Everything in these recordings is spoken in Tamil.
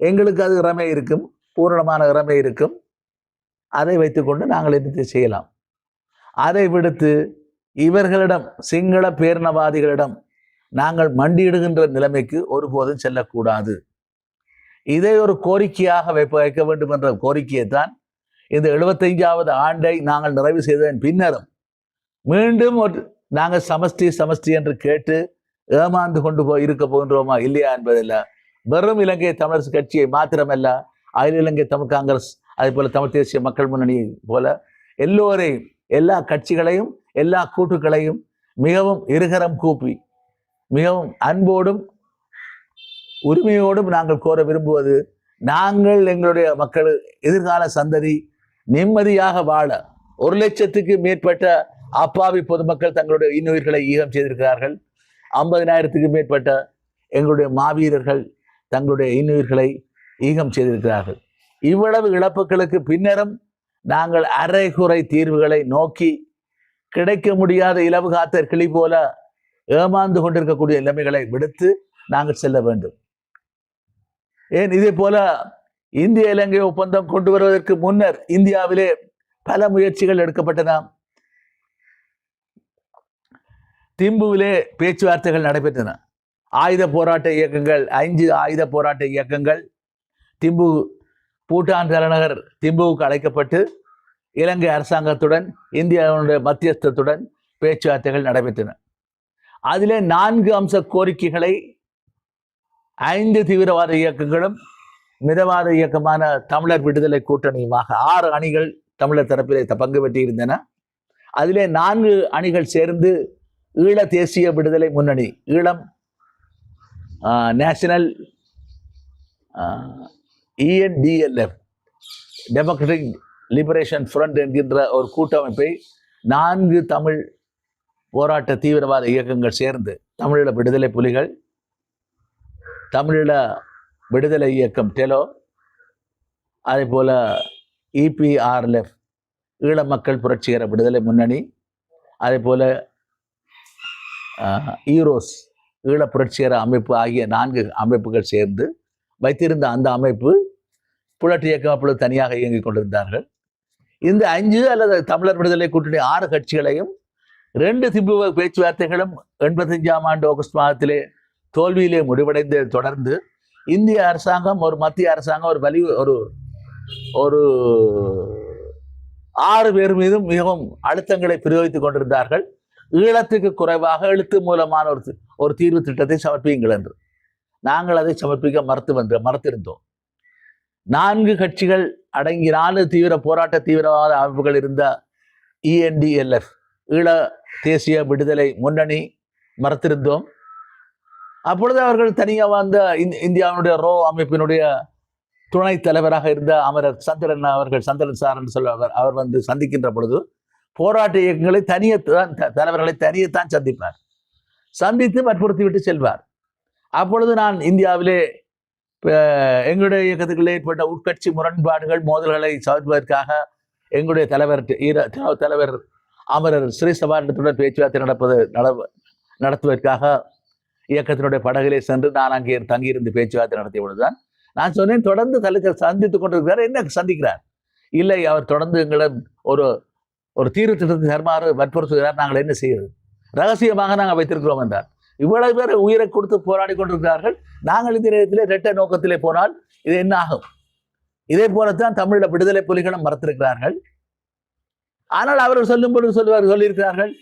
எங்களுக்கு அது இறமை இருக்கும் பூரணமான இறமை இருக்கும். அதை வைத்துக்கொண்டு நாங்கள் எதிர்த்து செய்யலாம்? அதை விடுத்து இவர்களிடம் சிங்கள பேரினவாதிகளிடம் நாங்கள் மண்டியிடுகின்ற நிலைமைக்கு ஒருபோதும் செல்லக்கூடாது. இதை ஒரு கோரிக்கையாக வைப்ப வைக்க வேண்டும் என்ற கோரிக்கையை தான் இந்த எழுபத்தைஞ்சாவது ஆண்டை நாங்கள் நிறைவு செய்ததன் பின்னரும் மீண்டும் ஒரு நாங்கள் சமஷ்டி சமஷ்டி என்று கேட்டு ஏமாந்து கொண்டு போய் இருக்க போகின்றோமா? இல்லையா என்பதில்லை வெறும் இலங்கை தமிழரசு கட்சியை மாத்திரமல்ல அகில இலங்கை தமிழ் காங்கிரஸ் அதே போல் தமிழ் தேசிய மக்கள் முன்னணி போல எல்லோரையும் எல்லா கட்சிகளையும் எல்லா கூட்டுக்களையும் மிகவும் இருகரம் கூப்பி மிகவும் அன்போடும் உரிமையோடும் நாங்கள் கோர விரும்புவது நாங்கள் எங்களுடைய மக்கள் எதிர்கால சந்ததி நிம்மதியாக வாழ ஒரு லட்சத்துக்கு மேற்பட்ட அப்பாவி பொதுமக்கள் தங்களுடைய இன்னுயிர்களை ஈகம் செய்திருக்கிறார்கள் ஐம்பதினாயிரத்துக்கு மேற்பட்ட எங்களுடைய மாவீரர்கள் தங்களுடைய இன்னுயிர்களை ஈகம் செய்திருக்கிறார்கள். இவ்வளவு இழப்புகளுக்கு பின்னரும் நாங்கள் அரைகுறை தீர்வுகளை நோக்கி கிடைக்க முடியாத இலவு காத்த கிளி போல ஏமாந்து கொண்டிருக்கக்கூடிய நிலைமைகளை விடுத்து நாங்கள் செல்ல வேண்டும். ஏன்? இதே போல இந்திய இலங்கை ஒப்பந்தம் கொண்டு வருவதற்கு முன்னர் இந்தியாவிலே பல முயற்சிகள் எடுக்கப்பட்டன. திம்புவிலே பேச்சுவார்த்தைகள் நடைபெற்றன. ஆயுத போராட்ட இயக்கங்கள் ஐந்து ஆயுத போராட்ட இயக்கங்கள் திம்பு பூட்டான் தலைநகர் திம்புவுக்கு அழைக்கப்பட்டு இலங்கை அரசாங்கத்துடன் இந்தியாவுடைய மத்தியஸ்தத்துடன் பேச்சுவார்த்தைகள் நடைபெற்றன. அதிலே நான்கு அம்ச கோரிக்கைகளை ஐந்து தீவிரவாத இயக்கங்களும் மிதவாத இயக்கமான தமிழர் விடுதலை கூட்டணியுமாக ஆறு அணிகள் தமிழர் தரப்பிலே பங்கு பெற்றிருந்தன. அதிலே நான்கு அணிகள் சேர்ந்து ஈழ தேசிய விடுதலை முன்னணி Eelam national ENDLF democratic liberation front என்கின்ற ஒரு கூட்டமைப்பை நான்கு தமிழ் போராட்ட தீவிரவாத இயக்கங்கள் சேர்ந்து தமிழீழ விடுதலை புலிகள் தமிழீழ விடுதலை இயக்கம் டெலோ அதே போல் இபிஆர்எல்எஃப் ஈழ மக்கள் புரட்சிகர விடுதலை முன்னணி அதே போல் ஈரோஸ் ஈழ புரட்சிகர அமைப்பு ஆகிய நான்கு அமைப்புகள் சேர்ந்து வைத்திருந்த அந்த அமைப்பு புலட்டு இயக்கம் அப்பொழுது தனியாக இயங்கிக் கொண்டிருந்தார்கள். இந்த அஞ்சு அல்லது தமிழர் விடுதலை கூட்டணி ஆறு கட்சிகளையும் ரெண்டு திம்பு பேச்சுவார்த்தைகளும் எண்பத்தஞ்சாம் ஆண்டு ஆகஸ்ட் மாதத்திலே தோல்வியிலே முடிவடைந்து தொடர்ந்து இந்திய அரசாங்கம் ஒரு மத்திய அரசாங்கம் ஒரு வலி ஒரு ஒரு ஆறு பேர் மீதும் மிகவும் அழுத்தங்களை பிரயோகித்துக் கொண்டிருந்தார்கள். ஈழத்துக்கு குறைவாக எழுத்து மூலமான ஒரு ஒரு தீர்வு திட்டத்தை சமர்ப்பியுங்கள் என்று. நாங்கள் அதை சமர்ப்பிக்க மறுத்து வந்த மறுத்திருந்தோம். நான்கு கட்சிகள் அடங்கி நாலு தீவிர போராட்ட தீவிரவாத அமைப்புகள் இருந்த இஎன்டிஎல்எஃப் ஈழ தேசிய விடுதலை முன்னணி மறுத்திருந்தோம். அப்பொழுது அவர்கள் தனியாக வந்த இந்தியாவினுடைய ரோ அமைப்பினுடைய துணைத் தலைவராக இருந்த அமரர் சந்திரன் அவர்கள் சந்திரன் சார் என்று சொல்ல அவர் அவர் வந்து சந்திக்கின்ற பொழுது போராட்ட இயக்கங்களை தனியே தான் த- தலைவர்களை தனியே தான் சந்திப்பார். சந்தித்து வற்புறுத்தி விட்டு செல்வார். அப்பொழுது நான் இந்தியாவிலே எங்களுடைய இயக்கத்துக்குள்ளே ஏற்பட்ட உட்கட்சி முரண்பாடுகள் மோதல்களை சவர்ப்பதற்காக எங்களுடைய தலைவர் ஈர தலைவர் அமரர் ஸ்ரீசபாரத்துடன் பேச்சுவார்த்தை நடப்பது நட- நடத்துவதற்காக இயக்கத்தினுடைய படகிலே சென்று நான் அங்கே தங்கியிருந்து பேச்சுவார்த்தை நடத்திய பொழுதுதான் நான் சொன்னேன் தொடர்ந்து தலைவர் சந்தித்துக் கொண்டிருக்கிறார் என்ன சந்திக்கிறார்? இல்லை அவர் தொடர்ந்து எங்களிடம் ஒரு ஒரு தீர்வு திட்டத்தை தருமாறு வற்புறுத்துகிறார். நாங்கள் என்ன செய்கிறது ரகசியமாக நாங்கள் வைத்திருக்கிறோம் என்றார். இவ்வளவு பேர் உயிரை கொடுத்து போராடி கொண்டிருக்கிறார்கள். நாங்கள் இந்த நேரத்திலே இரட்டை நோக்கத்திலே போனால் இது என்ன ஆகும்? இதே போலத்தான் தமிழில் விடுதலை புலிகளும் மறுத்திருக்கிறார்கள். ஆனால் அவர்கள் சொல்லும் பொழுது சொல்லுவார் சொல்லியிருக்கிறார்கள்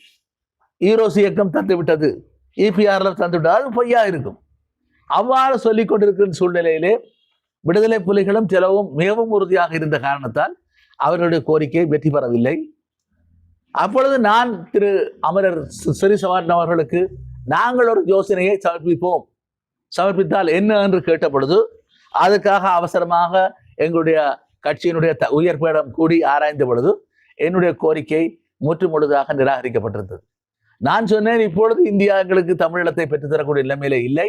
ஈரோஸ் இயக்கம் தந்துவிட்டது. இபிஆர்ல தந்து அது பொய்யா இருக்கும். அவ்வாறு சொல்லிக் கொண்டிருக்கிற சூழ்நிலையிலே விடுதலை புலிகளும் செலவும் மிகவும் உறுதியாக இருந்த காரணத்தால் அவர்களுடைய கோரிக்கை வெற்றி பெறவில்லை. அப்பொழுது நான் திரு அமரர் சிறிசவாரன் அவர்களுக்கு நாங்கள் ஒரு யோசனையை சமர்ப்பிப்போம். சமர்ப்பித்தால் என்ன என்று கேட்ட பொழுது அதுக்காக அவசரமாக எங்களுடைய கட்சியினுடைய த உயர்பேடம் கூடி ஆராய்ந்த பொழுது என்னுடைய கோரிக்கை முற்று முழுதாக நிராகரிக்கப்பட்டிருந்தது. நான் சொன்னேன் இப்பொழுது இந்தியா எங்களுக்கு தமிழீழத்தை பெற்றுத்தரக்கூடிய நிலைமையில இல்லை.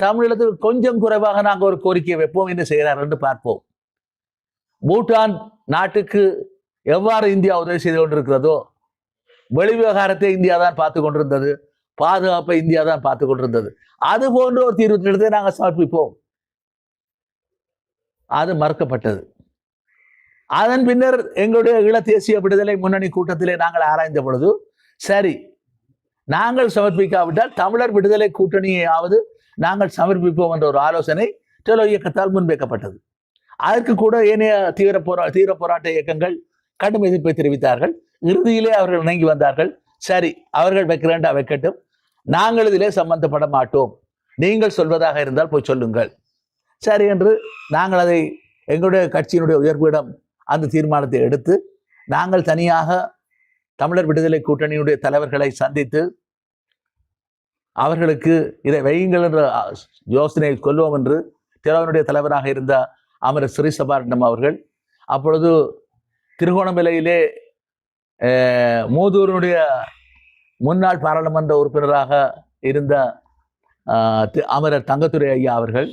தமிழீழத்துக்கு கொஞ்சம் குறைவாக நாங்கள் ஒரு கோரிக்கையை வைப்போம் என்று செய்கிறார் என்று பார்ப்போம். பூட்டான் நாட்டுக்கு எவ்வாறு இந்தியா உதவி செய்து கொண்டிருக்கிறதோ வெளிவிவகாரத்தை இந்தியா தான் பார்த்து கொண்டிருந்தது பாதுகாப்பை இந்தியா தான் பார்த்து கொண்டிருந்தது. அது போன்ற ஒரு தீர்வு திட்டத்தை நாங்கள் சமர்ப்பிப்போம். அது மறுக்கப்பட்டது. அதன் பின்னர் எங்களுடைய ஈழ தேசிய விடுதலை முன்னணி கூட்டத்திலே நாங்கள் ஆராய்ந்த பொழுது சரி நாங்கள் சமர்ப்பிக்காவிட்டால் தமிழர் விடுதலை கூட்டணியாவது நாங்கள் சமர்ப்பிப்போம் என்ற ஒரு ஆலோசனை டெலோ இயக்கத்தால் முன்வைக்கப்பட்டது. அதற்கு கூட ஏனைய தீவிர போரா தீவிர போராட்ட இயக்கங்கள் கடும் எதிர்ப்பை தெரிவித்தார்கள். இறுதியிலே அவர்கள் இணங்கி வந்தார்கள். சரி அவர்கள் வைக்கிறேன்டா வைக்கட்டும். நாங்கள் இதிலே சம்பந்தப்பட மாட்டோம். நீங்கள் சொல்வதாக இருந்தால் போய் சொல்லுங்கள். சரி என்று நாங்கள் அதை எங்களுடைய கட்சியினுடைய உயர்விடம் அந்த தீர்மானத்தை எடுத்து நாங்கள் தனியாக தமிழர் விடுதலை கூட்டணியுடைய தலைவர்களை சந்தித்து அவர்களுக்கு இதை வையுங்கள் என்ற யோசனை கொள்வோம் என்று திறவனுடைய தலைவராக இருந்த அமர சிறிசபாரண்டம் அவர்கள் அப்பொழுது திருகோணமலையிலே மூதூரனுடைய மூதூரினுடைய முன்னாள் பாராளுமன்ற உறுப்பினராக இருந்த தி- அமரர் தங்கத்துரை ஐயா அவர்கள்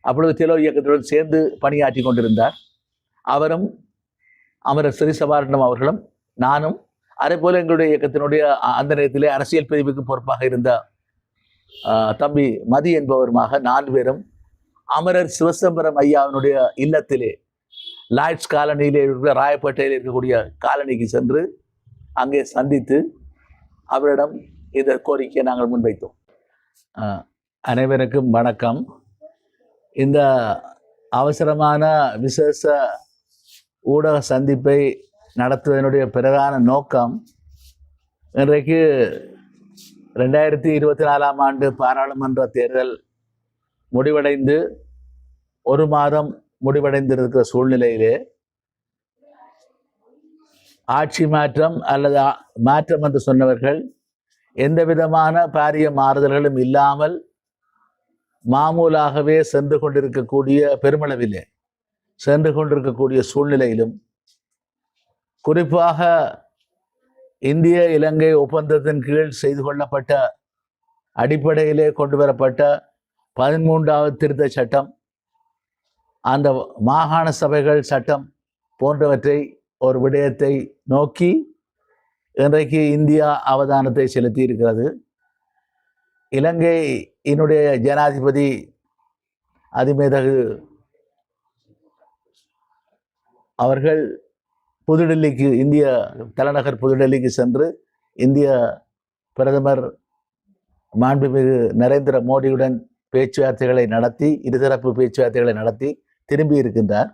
அப்பொழுது திலோ இயக்கத்துடன் சேர்ந்து பணியாற்றி கொண்டிருந்தார். அவரும் அமரர் ஸ்ரீசபாரண்யம் அவர்களும் நானும் அதே போல எங்களுடைய இயக்கத்தினுடைய அந்த நேரத்திலே அரசியல் பிரிவுக்கு பொறுப்பாக இருந்த தம்பி மதி என்பவருமாக நாலு பேரும் அமரர் சிவசம்பரம் ஐயாவினுடைய இல்லத்திலே லாய்ட்ஸ் காலனியில் இருக்கிற ராயப்பேட்டையில் இருக்கக்கூடிய காலனிக்கு சென்று அங்கே சந்தித்து அவரிடம் இந்த கோரிக்கையை நாங்கள் முன்வைத்தோம். அனைவருக்கும் வணக்கம். இந்த அவசரமான விசேஷ ஊடக சந்திப்பை நடத்துவதனுடைய பிரதான நோக்கம் இன்றைக்கு ரெண்டாயிரத்தி இருபத்தி நாலாம் ஆண்டு பாராளுமன்ற தேர்தல் முடிவடைந்து ஒரு மாதம் முடிவடைந்திருக்கிற சூழ்நிலையிலே ஆட்சி மாற்றம் அல்லது மாற்றம் என்று சொன்னவர்கள் எந்த விதமான பாரிய மாறுதல்களும் இல்லாமல் மாமூலாகவே சென்று கொண்டிருக்கக்கூடிய பெருமளவிலே சென்று கொண்டிருக்கக்கூடிய சூழ்நிலையிலும் குறிப்பாக இந்திய இலங்கை ஒப்பந்தத்தின் கீழ் செய்து கொள்ளப்பட்ட அடிப்படையிலே கொண்டு வரப்பட்ட பதிமூன்றாவது திருத்த சட்டம் அந்த மாகாண சபைகள் சட்டம் போன்றவற்றை ஒரு விடயத்தை நோக்கி இன்றைக்கு இந்தியா அவதானத்தை செலுத்தி இருக்கிறது இலங்கையினுடைய ஜனாதிபதி அதிமேதகு அவர்கள் புதுடெல்லிக்கு இந்திய தலைநகர் புதுடெல்லிக்கு சென்று இந்திய பிரதமர் மாண்புமிகு நரேந்திர மோடியுடன் பேச்சுவார்த்தைகளை நடத்தி இருதரப்பு பேச்சுவார்த்தைகளை நடத்தி திரும்பி இருக்கின்றார்.